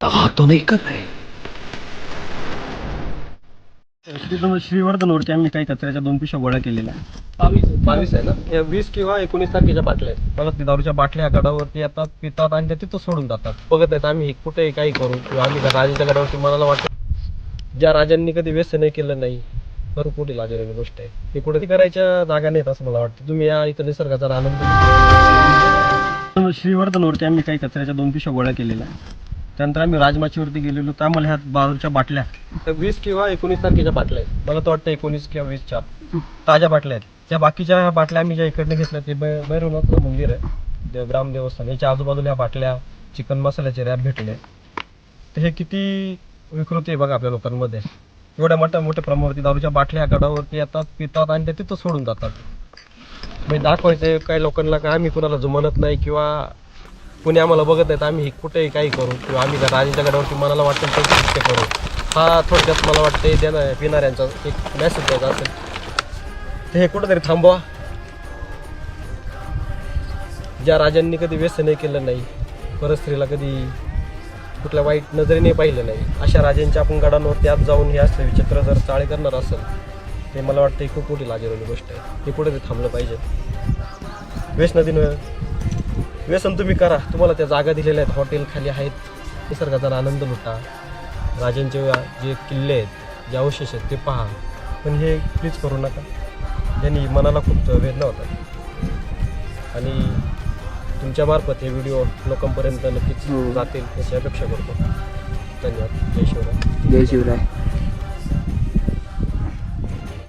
तो नाही का काय श्री श्रीवर्धनवरती आम्ही काही कचऱ्याच्या दोन पिशव्या गोळा केलेल्या बावीस आहे ना? या वीस किंवा एकोणीस तारखेच्या बाटल्या आहेत. मला ते दारूच्या बाटल्या गडावरती येतात पितात आणि त्या तिथं सोडून जातात. बघत आहेत आम्ही कुठेही काही करू. किंवा आम्ही राजाच्या गडावरती मनाला वाटतं ज्या राजांनी कधी व्यसन केलं नाही भरपूर पुढे लाजलेली गोष्ट आहे. हे कुठे करायच्या जागा नाहीत असं मला वाटतं. तुम्ही या इथं निसर्गाचा आनंद. श्रीवर्धनवरती आम्ही काही कचऱ्याच्या दोन पिशव्या गोळा केलेल्या त्यानंतर आम्ही राजमाचीवरती गेलेलो तर आम्हाला ह्या दारूच्या बाटल्या त्या वीस किंवा एकोणीस तारखेच्या बाटल्या आहेत. मला तर वाटतं एकोणीस किंवा वीस चार ताज्या बाटल्या आहेत. त्या बाकीच्या बाटल्या आम्ही ज्या इकडनं घेतल्या ते बै भैरवनाथचं मंदिर आहे. देव ग्राम देवस्थान. याच्या आजूबाजूला ह्या बाटल्या चिकन मसाल्याचे रॅप भेटले. तर हे किती विकृती आहे बघा आपल्या लोकांमध्ये. एवढ्या मोठ्या मोठ्या प्रमाणावरती दारूच्या बाटल्या गडावरती येतात पितात आणि त्या तिथं सोडून जातात. म्हणजे दाखवायचं काही लोकांना का आम्ही कुणाला जुमानत नाही किंवा कोणी आम्हाला बघत नाहीत आम्ही कुठेही काही करू किंवा आम्ही का राजाच्या गडावरती मनाला वाटतं ते कृत्य करू. हा थोडक्यात मला वाटतं देणार पिणाऱ्यांचा एक मेसेज द्यायचा असेल. ते हे कुठंतरी थांबवा. ज्या राजांनी कधी व्यसन केलं नाही परस्त्रीला कधी कुठल्या वाईट नजरेने पाहिलं नाही अशा राजांच्या आपण गडांवरती आत जाऊन हे असले विचित्र जर चाळे करणार असेल ते मला वाटतं ही खूप मोठी लाजरवली गोष्ट आहे. हे कुठेतरी थांबलं पाहिजे. व्यसनाधीन व्यसन तुम्ही करा. तुम्हाला त्या जागा दिलेल्या आहेत. हॉटेल खाली आहेत. निसर्गाचा आनंद लुटा. राजांचे जे किल्ले आहेत जे अवशेष आहेत ते पहा. पण हे प्लीज करू नका. ज्यांनी मनाला खूप वेदना होतात. आणि तुमच्यामार्फत हे व्हिडिओ लोकांपर्यंत नक्कीच जातील याची अपेक्षा करतो. धन्यवाद. जय शिवराय. जय शिवराय.